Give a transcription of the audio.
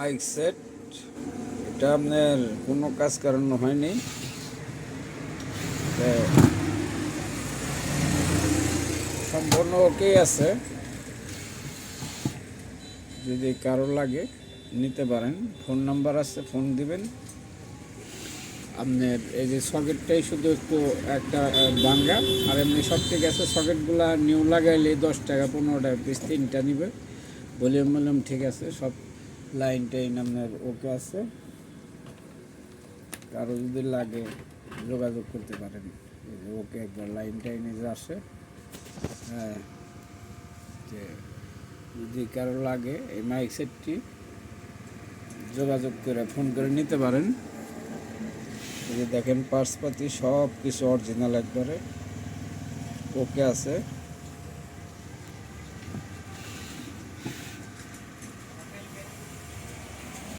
Mic set. এটা আপনার কোনো কাজ কারণ হয়নি। সম্পূর্ণ ওকে আছে। যদি কারও লাগে নিতে পারেন। ফোন নাম্বার আছে, ফোন দিবেন। আপনার এই যে সকেটটাই শুধু একটু একটা ভাঙ্গা আর এমনি সব ঠিক আছে সকেটগুলা নিউ লাগাইলে দশ টাকা, পনেরো টাকা পিস তিনটা নিবে। ভলিউম ভলিউম ঠিক আছে, সব লাইন টাইন আপনার ওকে আছে। কারও যদি লাগে যোগাযোগ করতে পারেন। ওকে একবার লাইন টাইন যে আসে হ্যাঁ যে যদি কারও লাগে এই মাইক সেটটি যোগাযোগ করে ফোন করে নিতে পারেন। এই যে দেখেন পার্সপাতি সব কিছু অরিজিনাল একবারে। ওকে আছে।